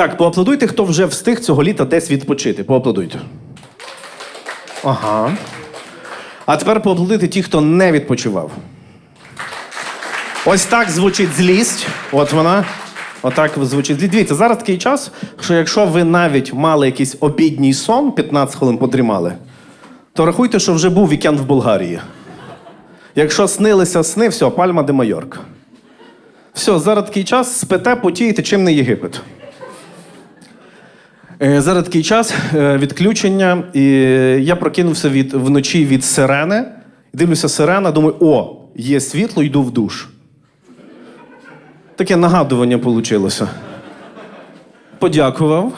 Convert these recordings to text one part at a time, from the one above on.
Так, поаплодуйте, хто вже встиг цього літа десь відпочити. Поаплодуйте. Ага. А тепер поаплодуйте ті, хто не відпочивав. Ось так звучить злість. От вона. Отак звучить. Дивіться, зараз такий час, що якщо ви навіть мали якийсь обідній сон, 15 хвилин подрімали, то рахуйте, що вже був вікенд в Болгарії. Якщо снилися сни, все, пальма де Майорка. Все, зараз такий час, спите, потієте, чим не Єгипет. Е, Зараз такий час е, відключення, і я прокинувся від, вночі від сирени. Дивлюся, сирена, думаю, о, є світло, йду в душ. Таке нагадування вийшло. Подякував.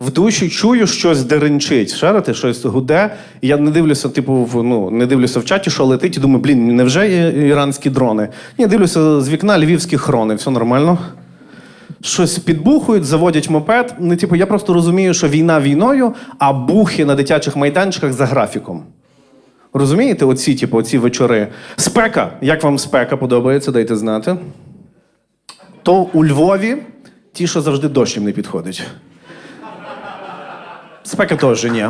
В душі чую, щось деренчить. Шарите, щось гуде. І я не дивлюся, типу, в, ну, не дивлюся в чаті, що летить, і думаю, блін, невже іранські дрони? Ні, дивлюся з вікна львівські хрони, все нормально. Щось підбухують, заводять мопед. Ну, типу, я просто розумію, що війна війною, а бухи на дитячих майданчиках за графіком. Розумієте, оці, типу, оці вечори. Спека. Як вам спека подобається, дайте знати. То у Львові ті, що завжди дощ не підходить. Спека теж ні.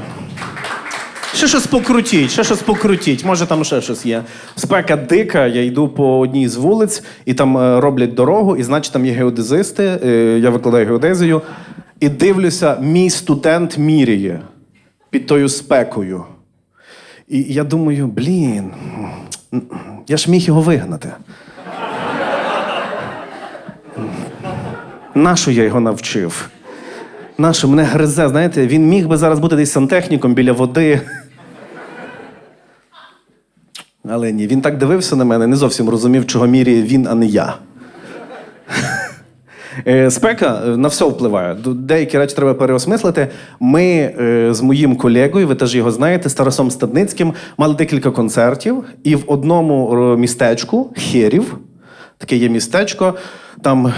Ще щось покрутіть, ще щось покрутіть. Може, там ще щось є. Спека дика, я йду по одній з вулиць, і там е, роблять дорогу, і значить там є геодезисти. е, Я викладаю геодезію. І дивлюся, мій студент міряє під тою спекою. І я думаю, блін, я ж міг його вигнати. Нащо я його навчив? Нащо мене гризе, знаєте, він міг би зараз бути десь сантехніком біля води. Але ні, він так дивився на мене, не зовсім розумів, чого міряє він, а не я. Е, Спека е, на все впливає. Деякі речі треба переосмислити. Ми е, з моїм колегою, ви теж його знаєте, з Тарасом Стадницьким, мали декілька концертів, і в одному містечку Херів, таке є містечко, там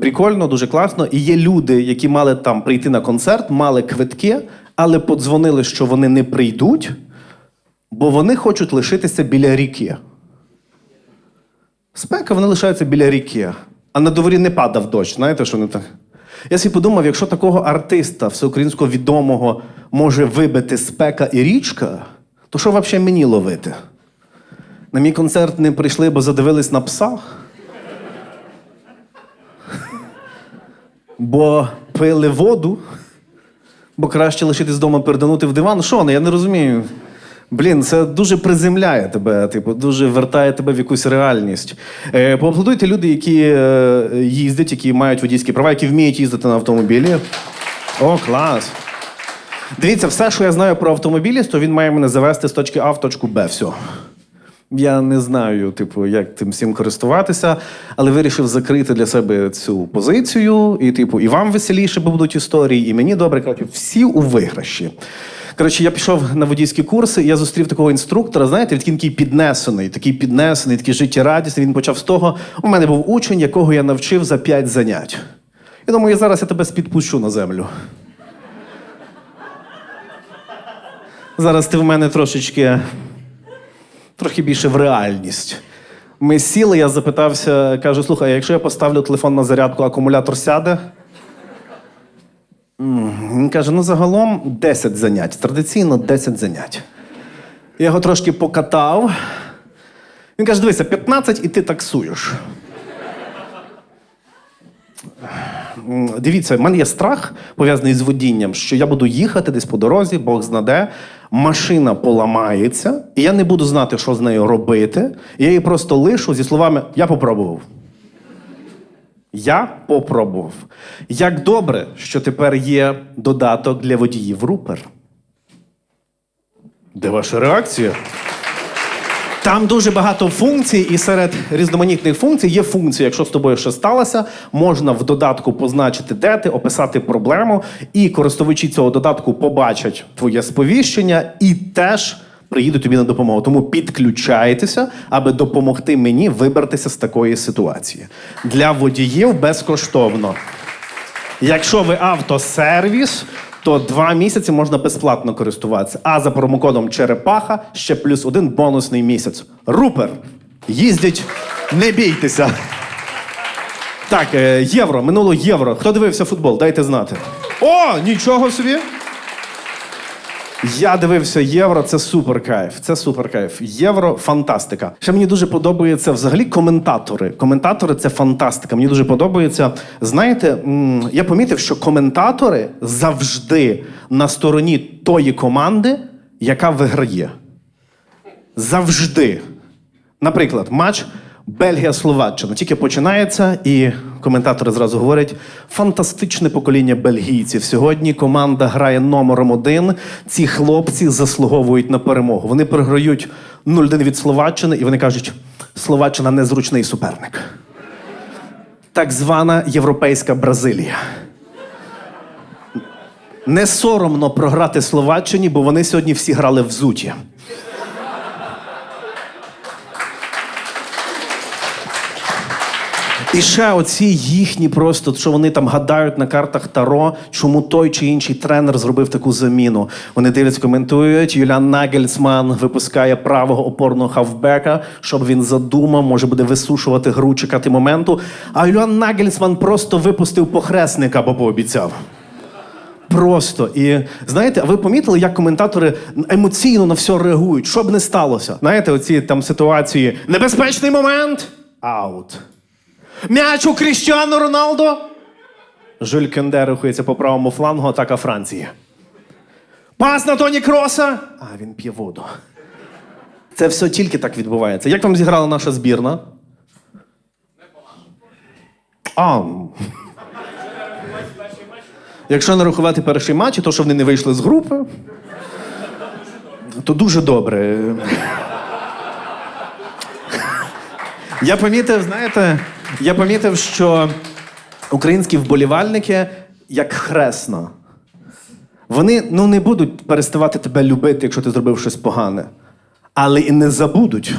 прикольно, дуже класно. І є люди, які мали там прийти на концерт, мали квитки, але подзвонили, що вони не прийдуть, бо вони хочуть лишитися біля ріки. Спека, вони лишаються біля ріки. А на дворі не падав дощ, знаєте, що не так? Я собі подумав, якщо такого артиста всеукраїнського відомого може вибити спека і річка, то що взагалі мені ловити? На мій концерт не прийшли, бо задивились на псах. Бо пили воду, бо краще лишитись вдома, переданути в диван. Що ну, я не розумію. Блін, це дуже приземляє тебе, типу, дуже вертає тебе в якусь реальність. Е, поаплодуйте люди, які е, їздять, які мають водійські права, які вміють їздити на автомобілі. О, клас. Дивіться, все, що я знаю про автомобіліст, то він має мене завести з точки А в точку Б. Все. Я не знаю, типу, як тим всім користуватися, але вирішив закрити для себе цю позицію. І, типу, і вам веселіше, будуть історії, і мені добре. Коротше, всі у виграші. Коротше, я пішов на водійські курси, і я зустрів такого інструктора, знаєте, він такий піднесений, такий піднесений, такий життєрадісний. Він почав з того. У мене був учень, якого я навчив за п'ять занять. Я думаю, зараз я тебе спідпущу на землю. Зараз ти в мене трошечки трохи більше в реальність. Ми сіли, я запитався, кажу: слухай, якщо я поставлю телефон на зарядку, акумулятор сяде? Він каже: ну загалом 10 занять. Традиційно 10 занять. Я його трошки покатав. Він каже: дивися, 15 і ти таксуєш. Дивіться, в мене є страх пов'язаний з водінням, що я буду їхати десь по дорозі, Бог знаде, машина поламається, і я не буду знати, що з нею робити. І я її просто лишу зі словами Я попробував. Я попробував. Як добре, що тепер є додаток для водіїв Рупер. Де ваша реакція? Там дуже багато функцій, і серед різноманітних функцій є функція, якщо з тобою щось сталося, можна в додатку позначити, де ти, описати проблему, і користувачі цього додатку побачать твоє сповіщення і теж приїдуть тобі на допомогу. Тому підключайтеся, аби допомогти мені вибратися з такої ситуації. Для водіїв безкоштовно. Якщо ви автосервіс, то два місяці можна безплатно користуватися. А за промокодом Черепаха ще плюс один бонусний місяць. Рупер. Їздять, не бійтеся. Так, е, євро, минуло євро. Хто дивився футбол? Дайте знати. О, нічого собі. Я дивився євро, це супер кайф. Це супер кайф. Євро фантастика. Ще мені дуже подобається взагалі коментатори. Коментатори це фантастика. Мені дуже подобається. Знаєте, я помітив, що коментатори завжди на стороні тої команди, яка виграє. Завжди. Наприклад, матч Бельгія-Словаччина. Тільки починається, і коментатори зразу говорять: фантастичне покоління бельгійців. Сьогодні команда грає номером один. Ці хлопці заслуговують на перемогу. Вони програють 0-1 від Словаччини, і вони кажуть, Словаччина незручний суперник. Так звана європейська Бразилія. Не соромно програти Словаччині, бо вони сьогодні всі грали в зуті. І ще оці їхні просто, що вони там гадають на картах Таро, чому той чи інший тренер зробив таку заміну. Вони дивляться, коментують. Юліан Нагельсман випускає правого опорного хавбека, щоб він задумав, може буде висушувати гру, чекати моменту. А Юліан Нагельсман просто випустив похресника, бо пообіцяв. Просто і знаєте, а ви помітили, як коментатори емоційно на все реагують, що б не сталося? Знаєте, оці там ситуації небезпечний момент аут. М'яч у Кріщану Роналдо. Жюль Кенде рухається по правому флангу, атака Франції. Пас на Тоні Кроса. А, він п'є воду. Це все тільки так відбувається. Як вам зіграла наша збірна? А. Якщо не рахувати перший матч, то, що вони не вийшли з групи, то дуже добре. Я помітив, знаєте, я помітив, що українські вболівальники як хресно. Вони ну, не будуть переставати тебе любити, якщо ти зробив щось погане. Але і не забудуть.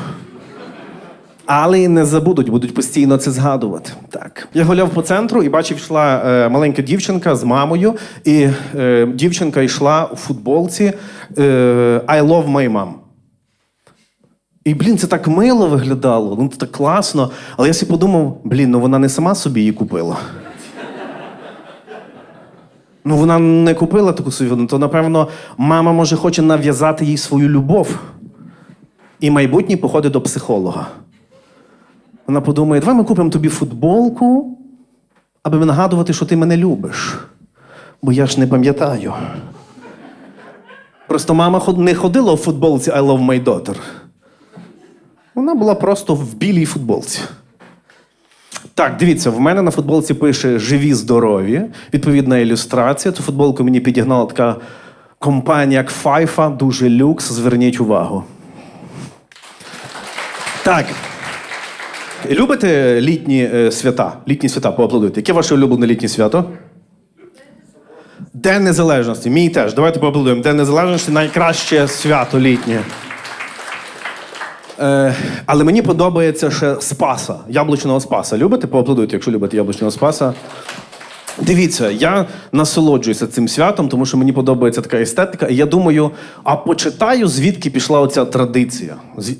Але і не забудуть, будуть постійно це згадувати. Так. Я гуляв по центру і бачив, йшла е, маленька дівчинка з мамою, і е, дівчинка йшла у футболці е, I love my mom. І, блін, це так мило виглядало, ну це так класно. Але я собі подумав, блін, ну вона не сама собі її купила. Ну, вона не купила таку собі, ну, то, напевно, мама, може, хоче нав'язати їй свою любов. І майбутнє походить до психолога. Вона подумає, давай ми купимо тобі футболку, аби нагадувати, що ти мене любиш. Бо я ж не пам'ятаю. Просто мама не ходила у футболці I love my daughter. Вона була просто в білій футболці. Так, дивіться, в мене на футболці пише живі, здорові. Відповідна ілюстрація. Цю футболку мені підігнала така компанія як дуже люкс. Зверніть увагу. Так. Любите літні е, свята? Літні свята, поаплодуйте. Яке ваше улюблене літнє свято? День Незалежності. Мій теж. Давайте поаплодуємо. День Незалежності найкраще свято літнє. Е, але мені подобається ще Спаса, яблучного Спаса. Любите? Поаплодуйте, якщо любите яблучного Спаса. Дивіться, я насолоджуюся цим святом, тому що мені подобається така естетика. І я думаю, а почитаю, звідки пішла оця традиція.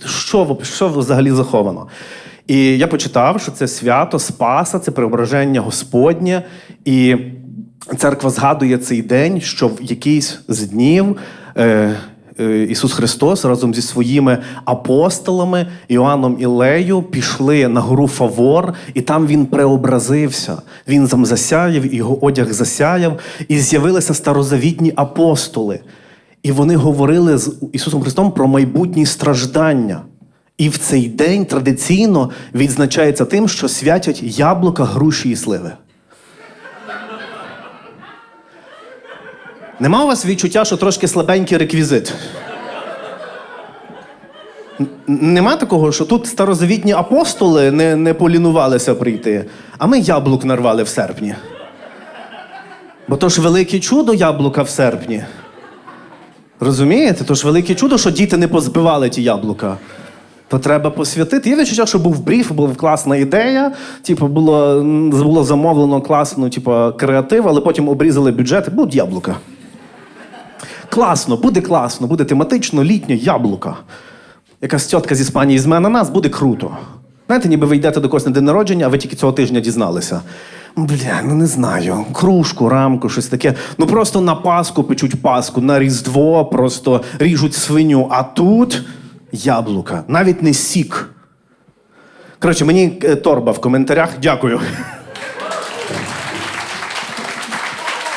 Що, що взагалі заховано? І я почитав, що це свято Спаса, це преображення Господнє. І церква згадує цей день, що в якийсь з днів. Е, Ісус Христос разом зі своїми апостолами Іоанном і Лею пішли на гору Фавор, і там він преобразився. Він там засяяв, його одяг засяяв, і з'явилися старозавітні апостоли. І вони говорили з Ісусом Христом про майбутні страждання. І в цей день традиційно відзначається тим, що святять яблука, груші і сливи. Нема у вас відчуття, що трошки слабенький реквізит? Нема такого, що тут старозавітні апостоли не, не полінувалися прийти, а ми яблук нарвали в серпні. Бо то ж велике чудо яблука в серпні. Розумієте? То ж велике чудо, що діти не позбивали ті яблука. То треба посвятити. Є відчуття, що був бриф, була класна ідея. Типу, було, було замовлено класно, типу, креатив, але потім обрізали бюджет, будуть яблука. Класно, буде класно, буде тематично, літнє яблука. Якась тітка з Іспанії візьме на нас, буде круто. Знаєте, ніби ви йдете до когось на день народження, а ви тільки цього тижня дізналися. Бля, ну не знаю, кружку, рамку, щось таке. Ну просто на Пасху печуть Пасху, на Різдво просто ріжуть свиню, а тут яблука, навіть не сік. Коротше, мені е, торба в коментарях. Дякую.